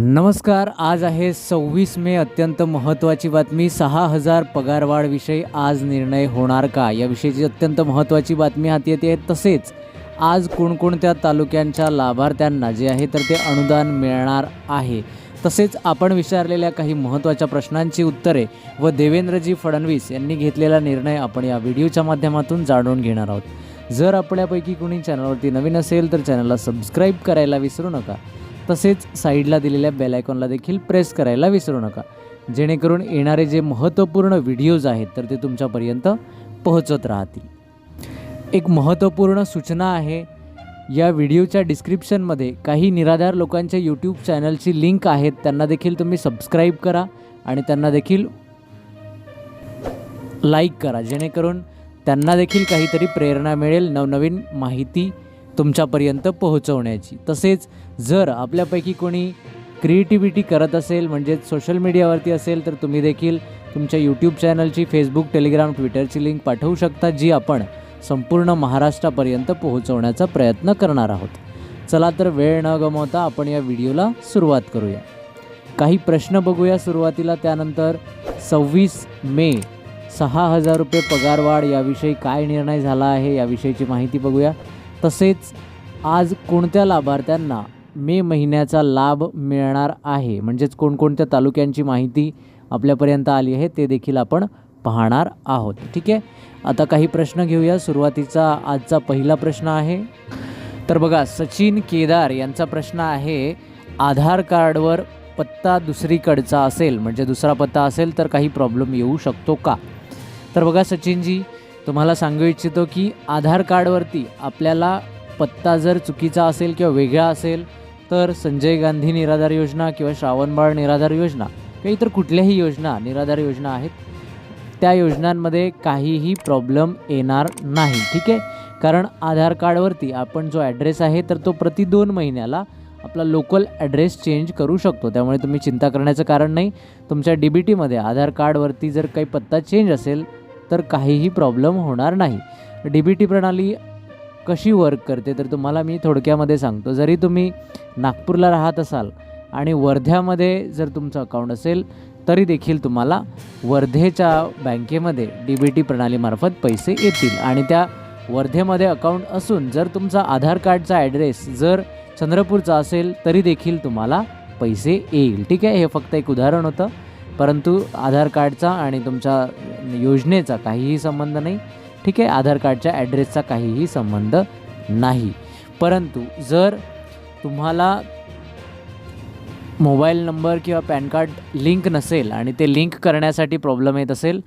नमस्कार आज आहे सव्वीस मे अत्यंत महत्त्वाची बातमी. सहा हजार पगारवाढविषयी आज निर्णय होणार का? याविषयीची अत्यंत महत्त्वाची बातमी हाती येते. तसेच आज कोणकोणत्या तालुक्यांच्या लाभार्थ्यांना जे आहे तर ते अनुदान मिळणार आहे? तसेच आपण विचारलेल्या काही महत्त्वाच्या प्रश्नांची उत्तरे व देवेंद्रजी फडणवीस यांनी घेतलेला निर्णय आपण या व्हिडिओच्या माध्यमातून जाणून घेणार आहोत. जर आपल्यापैकी कोणी चॅनलवरती नवीन असेल तर चॅनलला सबस्क्राईब करायला विसरू नका. तसेच साईडला दिलेल्या बेलायकॉनला देखील प्रेस करायला विसरू नका. जेणेकरून येणारे जे महत्त्वपूर्ण व्हिडिओज आहेत तर ते तुमच्यापर्यंत पोहोचत राहतील. एक महत्त्वपूर्ण सूचना आहे या व्हिडिओच्या डिस्क्रिप्शनमध्ये काही निराधार लोकांच्या यूट्यूब चॅनलची लिंक आहेत त्यांना देखील तुम्ही सबस्क्राईब करा आणि त्यांना देखील लाईक करा. जेणेकरून त्यांना देखील काहीतरी प्रेरणा मिळेल नवनवीन माहिती तुमच्यापर्यंत पोहोचवण्याची. तसेच जर आपल्यापैकी कोणी क्रिएटिव्हिटी करत असेल म्हणजेच सोशल मीडियावरती असेल तर तुम्ही देखील तुमच्या यूट्यूब चॅनलची फेसबुक टेलिग्राम ट्विटरची लिंक पाठवू शकता जी आपण संपूर्ण महाराष्ट्रापर्यंत पोहोचवण्याचा प्रयत्न करणार आहोत. चला तर वेळ न गमवता आपण या व्हिडिओला सुरुवात करूया. काही प्रश्न बघूया सुरुवातीला त्यानंतर सव्वीस मे सहा हजार रुपये पगारवाढ याविषयी काय निर्णय झाला आहे याविषयीची माहिती बघूया. तसेच आज कोणत्या लाभार्थ्यांना मे महिन्याचा लाभ मिळणार आहे? म्हणजेच कोणकोणत्या तालुक्यांची माहिती आपल्यापर्यंत आली आहे ते देखील आपण पाहणार आहोत. ठीक आहे? आता काही प्रश्न घेऊया. सुरुवातीचा आजचा पहिला प्रश्न आहे. तर बघा सचिन केदार यांचा प्रश्न आहे आधार कार्डवर पत्ता दुसरीकडचा असेल म्हणजे दुसरा पत्ता असेल तर काही प्रॉब्लेम येऊ शकतो का? तर बघा सचिनजी तुम्हाला सांगू इच्छितो की आधार कार्डवरती आपल्याला पत्ता जर चुकीचा असेल किंवा वेगळा असेल तर संजय गांधी निराधार योजना किंवा श्रावणबाळ निराधार योजना किंवा इतर कुठल्याही योजना निराधार योजना आहेत. त्या योजनांमध्ये काहीही प्रॉब्लेम येणार नाही ठीक आहे? कारण आधार कार्डवरती आपण जो ॲड्रेस आहे तर तो प्रति दोन महिन्याला आपला लोकल ॲड्रेस चेंज करू शकतो. त्यामुळे तुम्ही चिंता करण्याचं कारण नाही. तुमच्या डी बी टीमध्ये आधार कार्डवरती जर काही पत्ता चेंज असेल तर काहीही प्रॉब्लेम होणार नाही. डी बी टी प्रणाली कशी वर्क करते तर तुम्हाला मी थोडक्यामध्ये सांगतो. जरी तुम्ही नागपूरला राहत असाल आणि वर्ध्यामध्ये जर तुमचं अकाउंट असेल तरी देखील तुम्हाला वर्धेच्या बँकेमध्ये डी बी टी प्रणालीमार्फत पैसे येतील. आणि त्या वर्धेमध्ये अकाउंट असून जर तुमचा आधार कार्डचा ॲड्रेस जर चंद्रपूरचा असेल तरी देखील तुम्हाला पैसे येईल. ठीक आहे? हे फक्त एक उदाहरण होतं. परंतु आधार कार्डचा आणि तुमच्या योजनेचा काहीही संबंध नाही. ठीक आहे? आधार कार्डच्या ॲड्रेसचा काहीही संबंध नाही. परंतु जर तुम्हाला मोबाईल नंबर किंवा पॅन कार्ड लिंक नसेल आणि ते लिंक करण्यासाठी प्रॉब्लेम येत असेल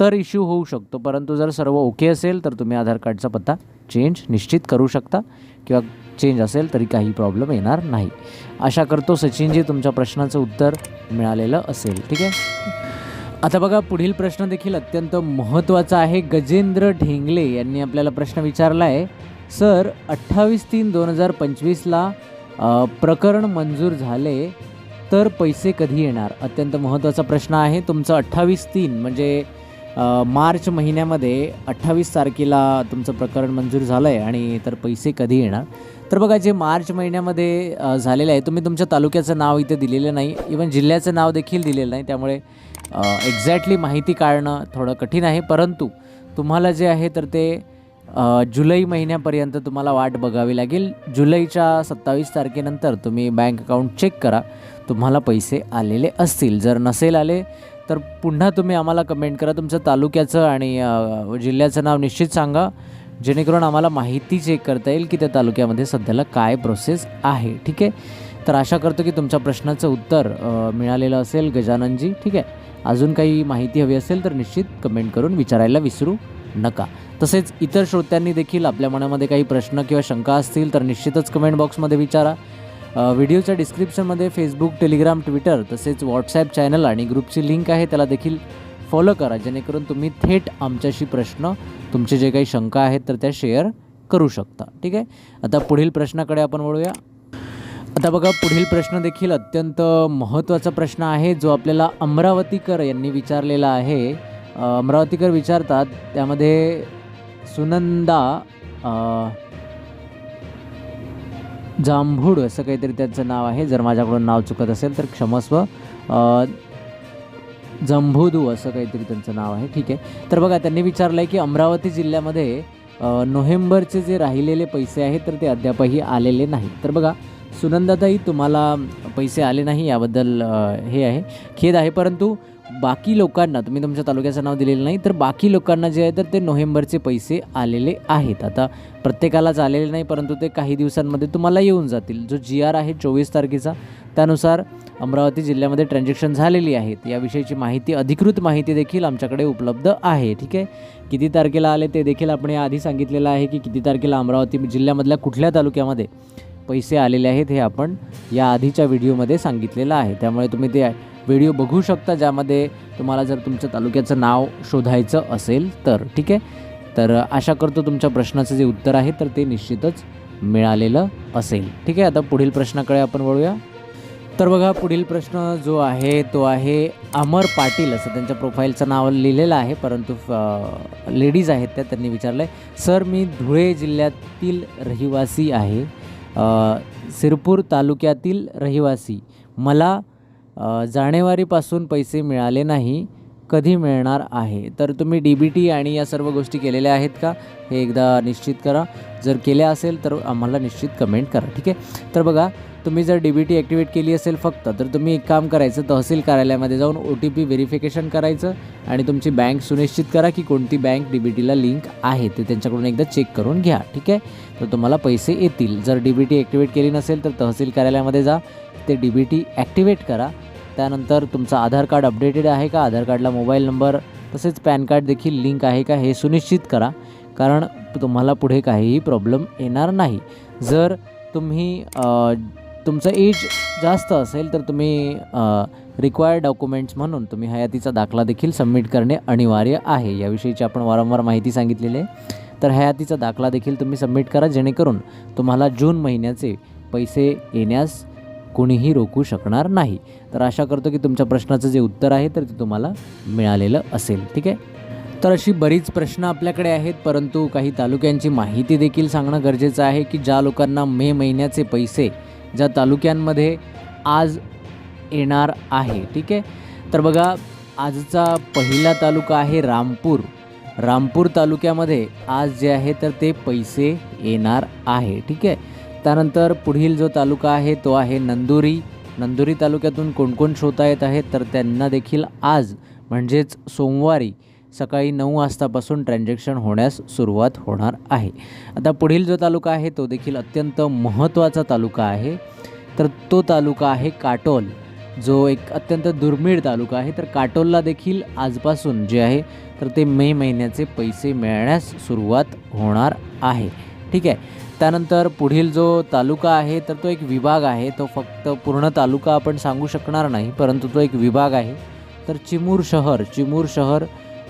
तर इश्यू होऊ शकतो. परंतु जर सर्व ओके असेल तर तुम्ही आधार कार्डचा पत्ता चेंज निश्चित करू शकता. किंवा चेंज असेल तरी काही प्रॉब्लेम येणार नाही. आशा करतो सचिनजी तुमच्या प्रश्नाचं उत्तर मिळालेलं असेल. ठीक आहे? आता बघा पुढील प्रश्न देखील अत्यंत महत्त्वाचा आहे. गजेंद्र ढेंगले यांनी आपल्याला प्रश्न विचारला आहे सर अठ्ठावीस तीन दोन हजार पंचवीसला प्रकरण मंजूर झाले तर पैसे कधी येणार? अत्यंत महत्त्वाचा प्रश्न आहे. तुमचं अठ्ठावीस तीन म्हणजे मार्च महिन्यामध्ये अठ्ठावीस तारखेला तुमचं प्रकरण मंजूर झालं आहे आणि तर पैसे कधी येणार? तर बघा जे मार्च महिन्यामध्ये झालेलं आहे तुम्ही तुमच्या तालुक्याचं नाव इथे दिलेलं नाही. इवन जिल्ह्याचं नाव देखील दिलेलं नाही. त्यामुळे एक्झॅक्टली माहिती काढणं थोडं कठीण आहे. परंतु तुम्हाला जे आहे तर ते जुलै महिन्यापर्यंत तुम्हाला वाट बघावी लागेल. जुलैच्या सत्तावीस तारखेनंतर तुम्ही बँक अकाउंट चेक करा. तुम्हाला पैसे आलेले असतील. जर नसेल आले तर पुन्हा तुम्ही आम्हाला कमेंट करा. तुमचं तालुक्याचं आणि जिल्ह्याचं नाव निश्चित सांगा. जेणेकरून आम्हाला माहिती चेक करता येईल की त्या तालुक्यामध्ये सध्याला काय प्रोसेस आहे. ठीक आहे? तर आशा करतो की तुमच्या प्रश्नाचं उत्तर मिळालेलं असेल गजाननजी. ठीक आहे? अजून काही माहिती हवी असेल तर निश्चित कमेंट करून विचारायला विसरू नका. तसेच इतर श्रोत्यांनी देखील आपल्या मनामध्ये काही प्रश्न किंवा शंका असतील तर निश्चितच कमेंट बॉक्समध्ये विचारा. व्हिडिओच्या डिस्क्रिप्शनमध्ये फेसबुक टेलिग्राम ट्विटर तसेच व्हॉट्सॲप चॅनल आणि ग्रुपची लिंक आहे त्याला देखील फॉलो करा जेणेकरून तुम्ही थेट आमच्याशी प्रश्न तुमचे जे काही शंका आहेत तर त्या शेअर करू शकता. ठीक आहे? आता पुढील प्रश्नाकडे आपण वळूया. आता बघा पुढील प्रश्न देखील अत्यंत महत्त्वाचा प्रश्न आहे जो आपल्याला अमरावतीकर यांनी विचारलेला आहे. अमरावतीकर विचारतात त्यामध्ये सुनंदा जांभूड असं काहीतरी त्यांचं नाव आहे. जर माझ्याकडून नाव चुकत असेल तर क्षमस्व जंभूदू असं काहीतरी त्यांचं नाव आहे. ठीक आहे. तर बघा त्यांनी विचारलं आहे की अमरावती जिल्ह्यामध्ये नोव्हेंबरचे जे राहिलेले पैसे आहेत तर ते अद्यापही आलेले नाही तर बघा सुनंदाताई तुम्हाला पैसे आले नाही याबद्दल हे आहे. खेद आहे परंतु बाकी लोकांना तुम्ही तुमच्या तालुक्याचं नाव दिलेलं नाही तर बाकी लोकांना जे आहे तर ते नोव्हेंबरचे पैसे आलेले आहेत. आता प्रत्येकालाच आलेले नाही परंतु ते काही दिवसांमध्ये तुम्हाला येऊन जातील. जो जी आर आहे चोवीस तारखेचा त्यानुसार अमरावती जिल्ह्यामध्ये ट्रान्झॅक्शन झालेली आहेत. याविषयीची माहिती अधिकृत माहिती देखील आमच्याकडे उपलब्ध आहे ठीक आहे? किती तारखेला आले ते देखील आपण आधी सांगितलेलं आहे की किती तारखेला अमरावती जिल्ह्यामधल्या कुठल्या तालुक्यामध्ये पैसे आलेले आहेत हे आपण या आधीच्या व्हिडिओमध्ये सांगितलेलं आहे. त्यामुळे तुम्ही ते व्हिडिओ बघू शकता ज्यामध्ये तुम्हाला जर तुमच्या तालुक्याचं नाव शोधायचं असेल तर ठीक आहे? तर आशा करतो तुमच्या प्रश्नाचं जे उत्तर आहे तर ते निश्चितच मिळालेलं असेल. ठीक आहे? आता पुढील प्रश्नाकडे आपण वळूया. तर बघा पुढील प्रश्न जो आहे तो आहे अमर पाटील असं त्यांच्या प्रोफाईलचं नाव लिहिलेलं आहे परंतु लेडीज आहेत त्या त्यांनी विचारलं आहे सर मी धुळे जिल्ह्यातील रहिवासी आहे. सिरपूर तालुक्यातील रहिवासी. मला जानेवारीपासून पैसे मिळाले नाही कधी मिळणार आहे? तर तुम्ही डी बी टी आणि या सर्व गोष्टी केलेल्या आहेत का? हे एकदा निश्चित करा. जर केल्या असेल तर आम्हाला निश्चित कमेंट करा. ठीक आहे? तर बघा तुम्ही जर डी बी टी ॲक्टिवेट केली असेल फक्त तर तुम्ही एक काम करायचं तहसील कार्यालयामध्ये जाऊन ओ टी पी व्हेरिफिकेशन करायचं आणि तुमची बँक सुनिश्चित करा की कोणती बँक डी बी टीला लिंक आहे ते त्यांच्याकडून एकदा चेक करून घ्या ठीक आहे? तर तुम्हाला पैसे येतील. जर डी बी टी ॲक्टिवेट केली नसेल तर तहसील कार्यालयामध्ये जा ते डी बी टी ॲक्टिवेट करा. त्यानंतर तुमचं आधार कार्ड अपडेटेड आहे का? आधार कार्डला मोबाईल नंबर तसेच पॅन कार्ड देखील लिंक आहे का? हे सुनिश्चित करा कारण तुम्हाला पुढे काहीही प्रॉब्लेम येणार नाही. जर तुम्ही तुमचं एज जास्त असेल तर तुम्ही रिक्वायर्ड डॉक्युमेंट्स म्हणून तुम्ही हयातीचा दाखला देखील सबमिट करणे अनिवार्य आहे. याविषयीची आपण वारंवार माहिती सांगितलेली आहे. तर हयातीचा दाखला देखील तुम्ही सबमिट करा जेणेकरून तुम्हाला जून महिन्याचे पैसे येण्यास कोणीही रोखू शकणार नाही. तर आशा करतो की तुमच्या प्रश्नाचं जे उत्तर आहे तर ते तुम्हाला मिळालेलं असेल. ठीक आहे? तर अशी बरीच प्रश्न आपल्याकडे आहेत परंतु काही तालुक्यांची माहिती देखील सांगणं गरजेचं आहे की ज्या लोकांना मे महिन्याचे पैसे ज्या तालुक्यांमध्ये आज येणार आहे ठीक आहे? तर बघा आजचा पहिला तालुका आहे रामपूर. रामपूर तालुक्यामध्ये आज जे आहे तर ते पैसे येणार आहे ठीक आहे? त्यानंतर पुढील जो तालुका आहे तो आहे नंदुरी. नंदुरी तालुक्यातून कोण कोण श्रोता येत आहेत तर त्यांना देखील आज म्हणजेच सोमवारी सकाळी नऊ वाजतापासून ट्रान्झॅक्शन होण्यास सुरुवात होणार आहे. आता पुढील जो तालुका आहे तो देखील अत्यंत महत्त्वाचा तालुका आहे. तर तो तालुका आहे काटोल. जो एक अत्यंत दुर्मिळ तालुका आहे. तर काटोलला देखील आजपासून जे आहे तर ते मे महिन्याचे पैसे मिळण्यास सुरुवात होणार आहे. ठीक आहे. त्यानंतर पुढील जो तालुका आहे तर तो एक विभाग आहे. तो फक्त पूर्ण तालुका आपण सांगू शकणार नाही परंतु तो एक विभाग आहे. तर चिमूर शहर चिमूर शहर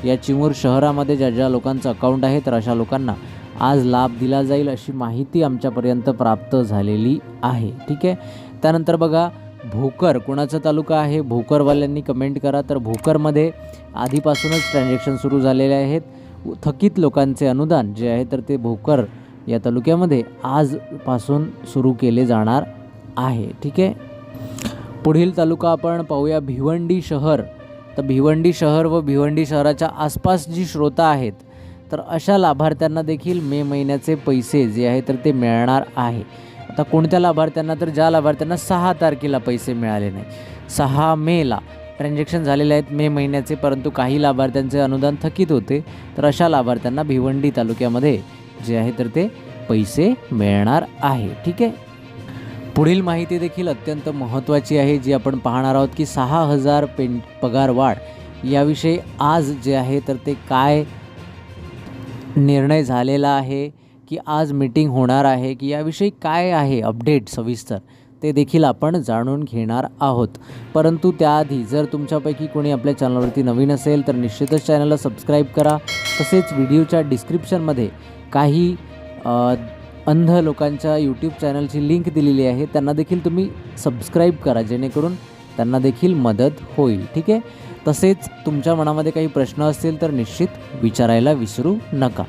या चिमूर शहरामध्ये ज्या ज्या लोकांचं अकाउंट आहे तर अशा लोकांना आज लाभ दिला जाईल अशी माहिती आमच्यापर्यंत प्राप्त झालेली आहे. ठीक आहे? त्यानंतर बघा भोकर कोणाचा तालुका आहे? भोकरवाल्यांनी कमेंट करा. तर भोकरमध्ये आधीपासूनच ट्रान्झॅक्शन सुरू झालेले आहेत. थकीत लोकांचे अनुदान जे आहे तर ते भोकर या तालुक्यामध्ये आजपासून सुरू केले जाणार आहे. ठीक आहे? पुढील तालुका आपण पाहूया. भिवंडी शहर. तर भिवंडी शहर व भिवंडी शहराच्या आसपास जी श्रोता आहेत तर अशा लाभार्थ्यांना देखील मे महिन्याचे पैसे जे आहे तर ते मिळणार आहे. आता कोणत्या लाभार्थ्यांना तर ज्या लाभार्थ्यांना सहा तारखेला पैसे मिळाले नाही सहा मेला ट्रान्झॅक्शन झालेले आहेत मे महिन्याचे परंतु काही लाभार्थ्यांचे अनुदान थकीत होते तर अशा लाभार्थ्यांना भिवंडी तालुक्यामध्ये जे आहे तर ते पैसे मिळणार आहे. ठीक आहे? पुढील माहिती देखील अत्यंत महत्त्वाची आहे जी आपण पाहणार आहोत की सहा हजार पेन पगार वाढ याविषयी आज जे आहे तर ते काय निर्णय झालेला आहे की आज मीटिंग होणार आहे की याविषयी काय आहे अपडेट सविस्तर ते देखील आपण जाणून घेणार आहोत. परंतु त्याआधी जर तुमच्यापैकी कोणी आपल्या चॅनलवरती नवीन असेल तर निश्चितच चॅनलला सबस्क्राईब करा. तसेच व्हिडिओच्या डिस्क्रिप्शनमध्ये काही अंध लोकांच्या यूट्यूब चॅनलची लिंक दिलेली आहे. त्यांना देखील तुम्ही सबस्क्राईब करा जेणेकरून त्यांना देखील मदत होईल. ठीक आहे? तसेच तुमच्या मनामध्ये काही प्रश्न असतील तर निश्चित विचारायला विसरू नका.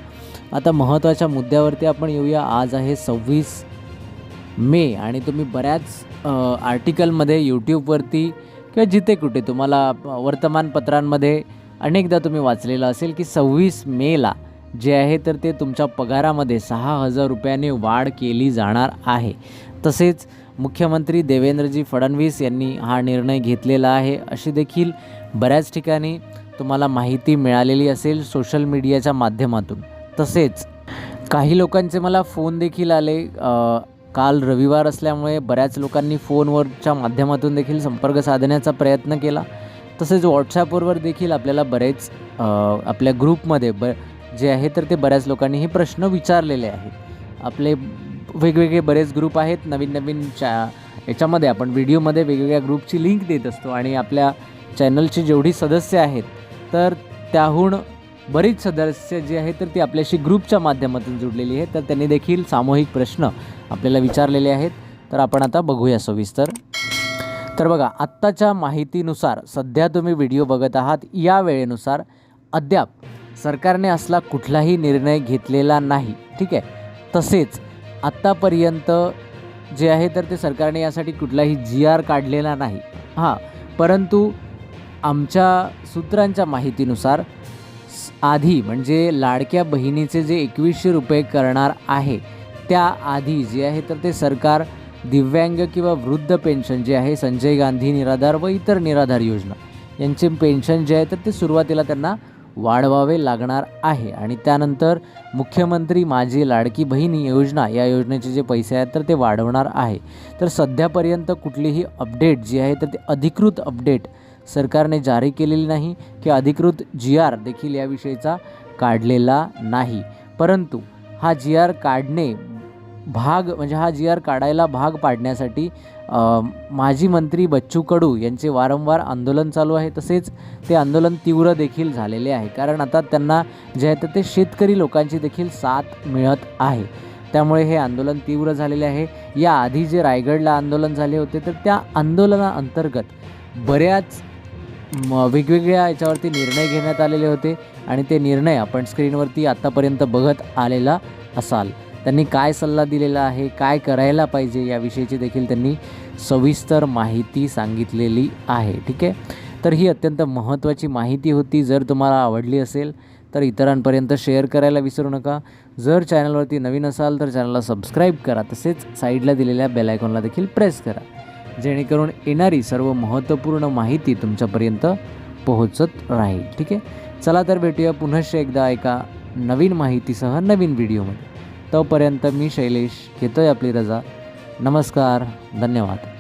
आता महत्त्वाच्या मुद्द्यावरती आपण येऊया. आज आहे सव्वीस मे आणि तुम्ही बऱ्याच आर्टिकलमध्ये यूट्यूबवरती किंवा जिथे कुठे तुम्हाला वर्तमानपत्रांमध्ये अनेकदा तुम्ही वाचलेलं असेल की सव्वीस मेला जे आहे तर ते तुमच्या पगारामध्ये सहा हजार रुपयाने वाढ केली जाणार आहे. तसेच मुख्यमंत्री देवेंद्रजी फडणवीस यांनी हा निर्णय घेतलेला आहे. अशी देखील बऱ्याच ठिकाणी तुम्हाला माहिती मिळालेली असेल सोशल मीडियाच्या माध्यमातून. तसेच काही लोकांचे मला फोन देखील आले. काल रविवार असल्यामुळे बऱ्याच लोकांनी फोनवरच्या माध्यमातून देखील संपर्क साधण्याचा प्रयत्न केला. तसेच व्हॉट्सॲपवर देखील आपल्याला बरेच आपल्या ग्रुपमध्ये ब जे आहे तर ते बऱ्याच लोकांनी हे प्रश्न विचारलेले आहेत. आपले वेगवेगळे बरेच ग्रुप आहेत. नवीन नवीन चा याच्यामध्ये आपण व्हिडिओमध्ये वेगवेगळ्या ग्रुपची लिंक देत असतो आणि आपल्या चॅनलची जेवढी सदस्य आहेत तर त्याहून बरीच सदस्य जी आहेत तर ती आपल्याशी ग्रुपच्या माध्यमातून जुडलेली आहेत. तर त्यांनी देखील सामूहिक प्रश्न आपल्याला विचारलेले आहेत. तर आपण आता बघूया सविस्तर. तर बघा आत्ताच्या माहितीनुसार सध्या तुम्ही व्हिडिओ बघत आहात. या वेळेनुसार अद्याप सरकारने असला कुठलाही निर्णय घेतलेला नाही ठीक आहे? तसेच आत्तापर्यंत जे आहे तर ते सरकारने यासाठी कुठलाही जी आर काढलेला नाही. हां परंतु आमच्या सूत्रांच्या माहितीनुसार आधी म्हणजे लाडक्या बहिणीचे जे एकवीसशे रुपये करणार आहे त्याआधी जे आहे तर ते सरकार दिव्यांग किंवा वृद्ध पेन्शन जे आहे संजय गांधी निराधार व इतर निराधार योजना यांचे पेन्शन जे आहे तर ते सुरुवातीला त्यांना वाढवावे लागणार आहे. आणि त्यानंतर मुख्यमंत्री माझी लाडकी बहिणी योजना या योजनेचे जे पैसे आहेत तर ते वाढवणार आहे. तर सध्यापर्यंत कुठलीही अपडेट जी आहे तर ते अधिकृत अपडेट सरकारने जारी केलेली नाही की अधिकृत जी आर देखील याविषयीचा काढलेला नाही. परंतु हा जी आर काढणे भाग म्हणजे हा जी आर काढायला भाग पाडण्यासाठी माजी मंत्री बच्चू कडू यांचे वारंवार आंदोलन चालू आहे. तसेच ते आंदोलन तीव्र देखील झालेले आहे. कारण आता त्यांना जे आहे तर ते शेतकरी लोकांची देखील साथ मिळत आहे. त्यामुळे हे आंदोलन तीव्र झालेले आहे. याआधी जे रायगडला आंदोलन झाले होते तर त्या आंदोलनाअंतर्गत बऱ्याच म वेगवेगळ्या याच्यावरती निर्णय घेण्यात आलेले होते. आणि ते निर्णय आपण स्क्रीनवरती आत्तापर्यंत बघत आलेला असाल. त्यांनी काय सल्ला दिलेला आहे काय करायला पाहिजे याविषयीची देखील त्यांनी सविस्तर माहिती सांगितलेली आहे ठीक आहे? तर ही अत्यंत महत्त्वाची माहिती होती. जर तुम्हाला आवडली असेल तर इतरांपर्यंत शेअर करायला विसरू नका. जर चॅनलवरती नवीन असाल तर चॅनलला सबस्क्राईब करा. तसेच साईडला दिलेल्या बेलायकॉनला देखील प्रेस करा. जेणेकरून येणारी सर्व महत्त्वपूर्ण माहिती तुमच्यापर्यंत पोहोचत राहील ठीक आहे? चला तर भेटूया पुनश्च एकदा एका नवीन माहितीसह नवीन व्हिडिओमध्ये. तोपर्यंत मी शैलेश घेतोय आपली रजा. नमस्कार धन्यवाद.